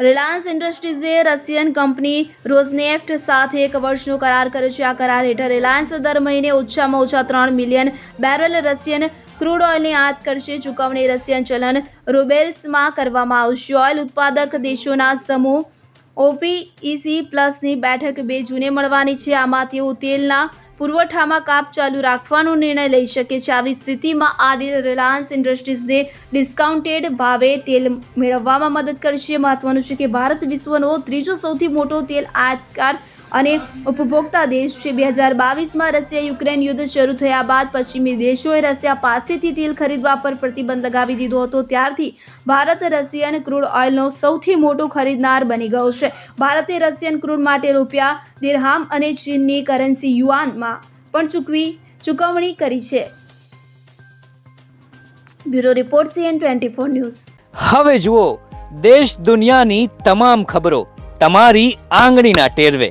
Reliance ઇન્ડસ્ટ્રીઝે Russian company Rosneft સાથે એક વર્ષનો કરાર કર્યો છે. આ કરાર હેઠળ રિલાયન્સ દર મહિને ઓછામાં ઓછા ત્રણ મિલિયન બેરલ રશિયન ક્રૂડ ઓઇલની આયાત કરશે. ચૂકવણી રશિયન ચલન રૂબેલ્સમાં કરવામાં આવશે. ઓઇલ ઉત્પાદક દેશોના સમૂહ ઓપીઈસી પ્લસની બેઠક બે જૂને મળવાની છે. આમાં તેઓ તેલના પુરવઠામાં કાપ ચાલુ રાખવાનો નિર્ણય લઈ શકે છે. આવી સ્થિતિમાં આ ડીલ રિલાયન્સ ઇન્ડસ્ટ્રીઝને ડિસ્કાઉન્ટેડ ભાવે તેલ મેળવવામાં મદદ કરશે. મહત્વનું છે કે ભારત વિશ્વનો ત્રીજો સૌથી મોટો તેલ આયાતકાર અને ઉપભોક્તા દેશ છે. બે હજાર બાવીસમાં રશિયા યુક્રેન યુદ્ધ શરૂ થયા બાદ પશ્ચિમી દેશોએ રશિયા પાસેથી તેલ ખરીદવા પર પ્રતિબંધ લગાવી દીધો હતો. ત્યારથી ભારત રશિયન ક્રૂડ ઓઇલનો સૌથી મોટો ખરીદનાર બની ગયો છે. ભારતે રશિયન ક્રૂડ માટે રૂપિયા દિરહામ અને ચીનની કરન્સી યુઆનમાં પણ ચૂકવી, ચૂકવણી કરી છે. Bureau report CN twenty four news. હવે જુઓ, દેશ દુનિયાની તમામ ખબરો તમારી આંગળીના ટેરવે.